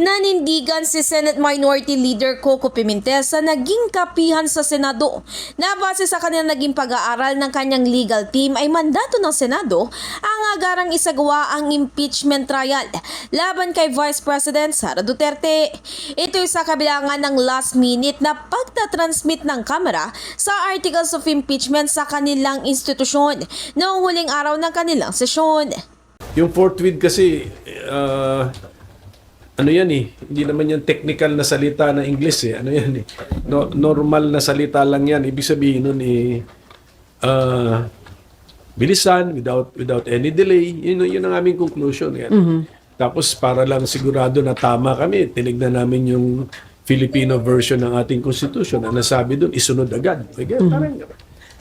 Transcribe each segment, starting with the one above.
Nanindigan si Senate Minority Leader Coco Pimentel sa naging kapihan sa Senado na base sa kanilang naging pag-aaral ng kanyang legal team ay mandato ng Senado ang agarang isagawa ang impeachment trial laban kay Vice President Sara Duterte. Ito ay sa kabilangan ng last minute na pagtatransmit ng kamera sa articles of impeachment sa kanilang institusyon noong huling araw ng kanilang sesyon. Yung forthwith kasi, ah, ano yan eh, hindi naman yan technical na salita na English eh. Ano yan eh, no, normal na salita lang yan. Ibig sabihin nun eh, ah, bilisan, without without any delay. Yun, yun ang aming conclusion. Yan. Tapos para lang sigurado na tama kami, tinignan namin yung Filipino version ng ating constitution. Ang nasabi doon, isunod agad. Okay, parang,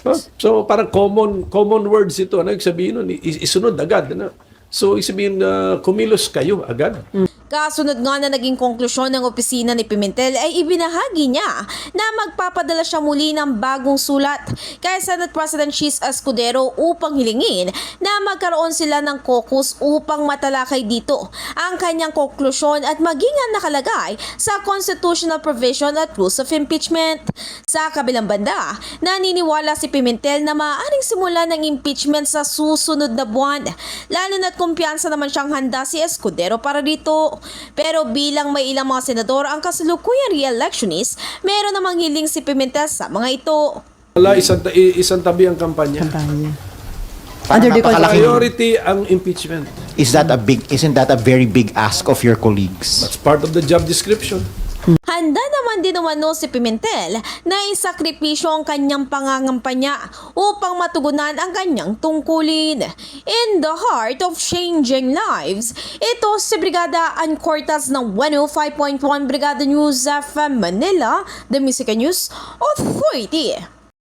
Oh, So parang common common words ito. Ano ibig sabihin nun? Isunod agad. Ano? So ibig sabihin na kumilos kayo agad. Kasunod nga na naging konklusyon ng opisina ni Pimentel ay ibinahagi niya na magpapadala siya muli ng bagong sulat kay Senate President Chis Escudero upang hilingin na magkaroon sila ng caucus upang matalakay dito ang kanyang konklusyon at maging ang nakalagay sa constitutional provision at rules of impeachment. Sa kabilang banda, naniniwala si Pimentel na maaaring simula ng impeachment sa susunod na buwan lalo na't kumpiyansa naman siyang handa si Escudero para dito. Pero bilang may ilang mga senador ang kasalukuyang re-electionist, meron namang hiling si Pimentel sa mga ito. Wala isang, isang tabi ang kampanya. kampanya. Under the Priority ang impeachment. Is that a big, isn't that a very big ask of your colleagues? That's part of the job description. Handa naman din umano si Pimentel na isakripisyo ang kanyang pangangampanya upang matugunan ang kanyang tungkulin. In the heart of changing lives, ito si Brigada Ann ng 105.1 Brigada News FM Manila, The Music News Authority.